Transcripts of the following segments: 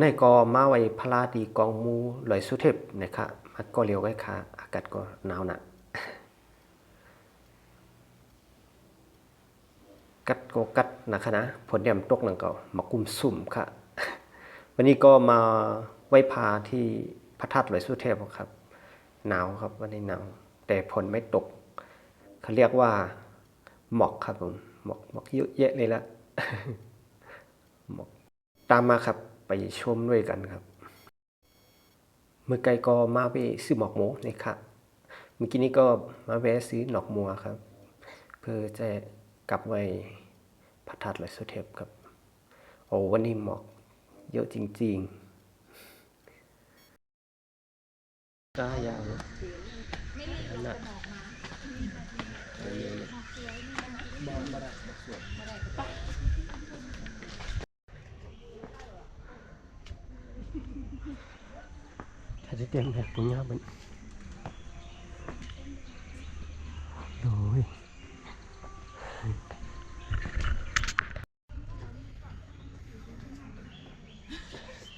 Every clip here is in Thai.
ในก็มาไว้พลาดีกองมูลอยสุเทพนะครับมันก็เร็วไว้ค่ะ อากาศก็หนาวนะกัดก็กัดนะคะนะผลเดียมตกหนั่นก็มากุมสุ่มค่ะ วันนี้ก็มาไหว้พาที่พระธาตุลอยสุเทพครับ หนาวครับวันนี้หนาวแต่ฝนไม่ตกเขาเรียกว่าหมอกครับผมหมอกหมอกเยอะแยะเลยละหมอกตามมาครับ ไปชมด้วยกันครับ เมื่อไกลก็มาไปซื้อหมอกหมูนะครับเมื่อกี้นี้ก็มาแวะซื้อหนอกมัวครับ เพื่อจะกลับไว้พระธาตุลอยสุเทพครับ โอ้วันนี้หมอกเยอะจริงๆก้ายาวนั่นน่ะ ถ้า จะเต็มแบบปุญญาบันโอ้ย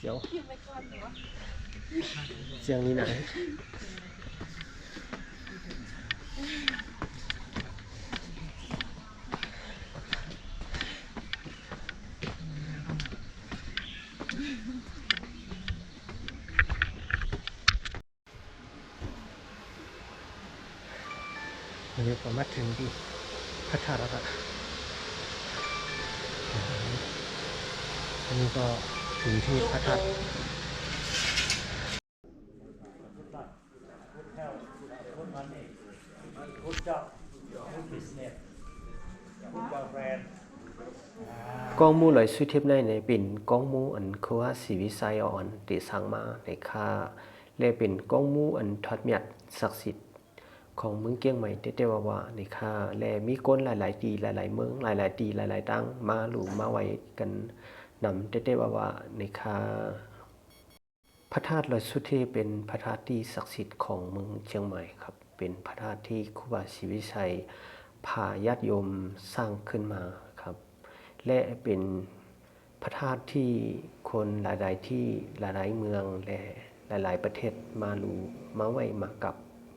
เดี๋ยวเสียงนี้ไหน วันนี้ผมมาถึงที่พระธาตุแล้วครับอันนี้ก็ถึงที่พระธาตุ good job good business good girlfriend กองมูลอยสุเทพในในเป็นกองมูอันคือว่าสีวิสัยอ่อนติสังมาในค่าและเป็นกองมูอันทอดเมียดศักดิ์สิทธิ์ ของเมืองเกียงใหม่เตเตวาวาในค่าและมีก้นหลาย ๆ ตีหลาย ๆ เมืองหลาย ๆ ตีหลาย ๆ ตั้งมาหลูมาไว้กันนำเตเตวาวาในค่าพระธาตุลอยสุเทเป็นพระธาตุที่ศักดิ์สิทธิ์ของเมืองเชียงใหม่ครับ เป็นพระธาตุที่ครูบาศรีวิชัยพาญาติโยมสร้างขึ้นมาครับ และเป็นพระธาตุที่คนหลาย ๆ ที่หลาย ๆ เมืองและหลาย ๆ ประเทศมาลูมาไหวมากับ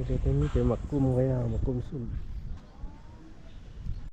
มีแต่มีแต่หมักกุ้มไว้เอาหมักกุ้มสุ่ม